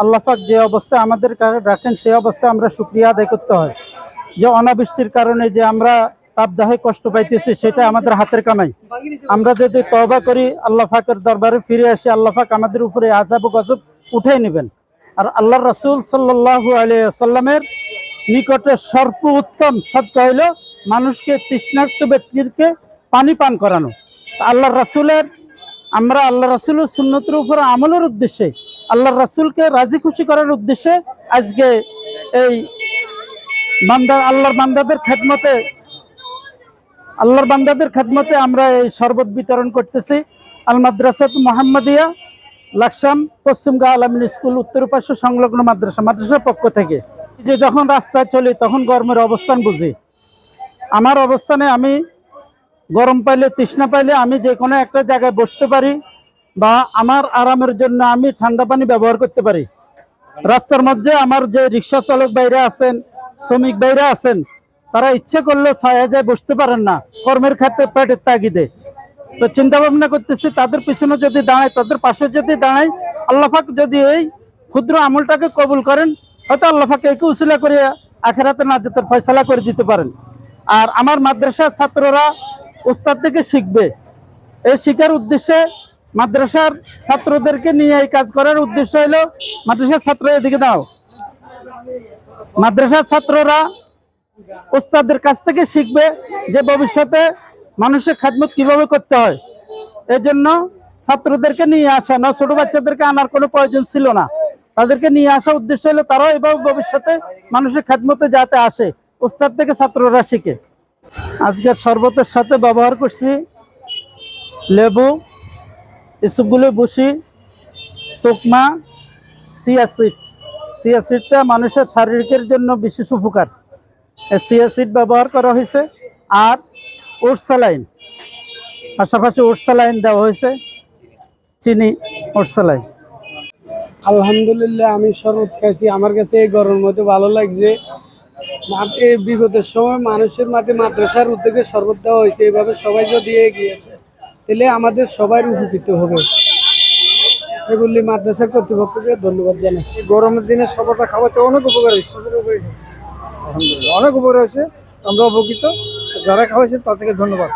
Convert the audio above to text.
আল্লাহাক যে অবস্থায় আমাদের রাখেন, সেই অবস্থায় আমরা সুক্রিয়া আদায় করতে হয়। যে অনাবৃষ্টির কারণে যে আমরা তাপদাহে কষ্ট পাইতেছি, সেটা আমাদের হাতের কামাই। আমরা যদি তবা করি, আল্লাহ ফাকের দরবারে ফিরে আসি, আল্লাহ ফাক আমাদের উপরে আজাব গজব উঠাই নেবেন। আর আল্লাহ রসুল সাল্লাহু আলিয়াল্লামের নিকটে সর্ব উত্তম সত্য হইল মানুষকে, তৃষ্ণার্ত ব্যক্তিকে পানি পান করানো। আল্লাহ রাসুলের, আমরা আল্লাহ রাসুলের সুন্নতের উপর আমলের উদ্দেশ্যে আল্লাহ রাসুলকে রাজি খুশি করার উদ্দেশ্যে আজকে এই বান্দা, আল্লাহর বান্দাদের খেদমতে, আল্লাহর বান্দাদের খেদমতে আমরা এই শরবত বিতরণ করতেছি। আল মাদ্রাসাত মোহাম্মদিয়া, লাকসাম পশ্চিমগা আলামিন স্কুল, উত্তর পাশে সংলগ্ন মাদ্রাসা, মাদ্রাসার পক্ষ থেকে। যে যখন রাস্তায় চলি, তখন গরমের অবস্থান বুঝি। আমার অবস্থানে আমি গরম পাইলে, তৃষ্ণা পাইলে আমি যে কোনো একটা জায়গায় বসতে পারি বা আমার আরামের জন্য আমি ঠান্ডা পানি ব্যবহার করতে পারি। রাস্তার মধ্যে আমার যে রিক্সা চালক বাইরে আছেন, শ্রমিক বাইরে আছেন, তারা ইচ্ছে করলেও ছায়া যায় বসতে পারেন না, কর্মের ক্ষেত্রে পেটের তাগিদে। তো চিন্তা ভাবনা করতেছি, তাদের পিছনে যদি দাঁড়ায়, তাদের পাশে যদি দাঁড়ায় আল্লাহাক যদি এই ক্ষুদ্র আমলটাকে কবুল করেন, হয়তো আল্লাহাকে একে উসিলা করে আখেরাতে নাজাতের ফয়সালা করে দিতে পারেন। আর আমার মাদ্রাসার ছাত্ররা উস্তাদ থেকে শিখবে। এই শিখার উদ্দেশ্যে মাদ্রাসার ছাত্রদেরকে নিয়ে এই কাজ করার উদ্দেশ্য হলো, মাদ্রাসার ছাত্র এদিকে দাও। মাদ্রাসার ছাত্ররা উস্তাদের কাছ থেকে শিখবে যে ভবিষ্যতে মানুষের খাদমত কীভাবে করতে হয়। এই জন্য ছাত্রদেরকে নিয়ে আসা, না ছোট বাচ্চাদেরকে আনার কোনো প্রয়োজন ছিল না। তাদেরকে নিয়ে আসা উদ্দেশ্য হলো, তারাও এভাবে ভবিষ্যতে মানুষের খাদমতে যাতে আসে। উস্তাদ থেকে ছাত্ররা শিখে। আজকের শরবতের সাথে ব্যবহার করছি লেবু এসবগুলো বসি, তোকমা সিয়াসিড সিয়াসিডটা মানুষের শারীরিকের জন্য বিশেষ উপকার। সিয়াসিড ব্যবহার করা হয়েছে আর ওরসালাইন পাশাপাশি ওরসালাইন দেওয়া হয়েছে, চিনি ওরসালাইন আলহামদুলিল্লাহ, আমি শরবত খাইছি। আমার কাছে এই গরমের মধ্যে ভালো লাগছে। এই বিপদের সময় মানুষের মাঝে মাদ্রাসার উদ্যোগে শরবত দেওয়া হয়েছে। এইভাবে সবাই যদি এগিয়েছে তাহলে আমাদের সবাই উপকৃত হবে। এগুলি মাদ্রাসা কর্তৃপক্ষকে ধন্যবাদ জানাচ্ছি। গরমের দিনে সবারটা খাওয়াতে অনেক উপকার হয়েছে। আলহামদুলিল্লাহ অনেক উপকার হয়েছে। আমরা উপকৃত। যারা খাওয়াইছে তাদেরকে ধন্যবাদ।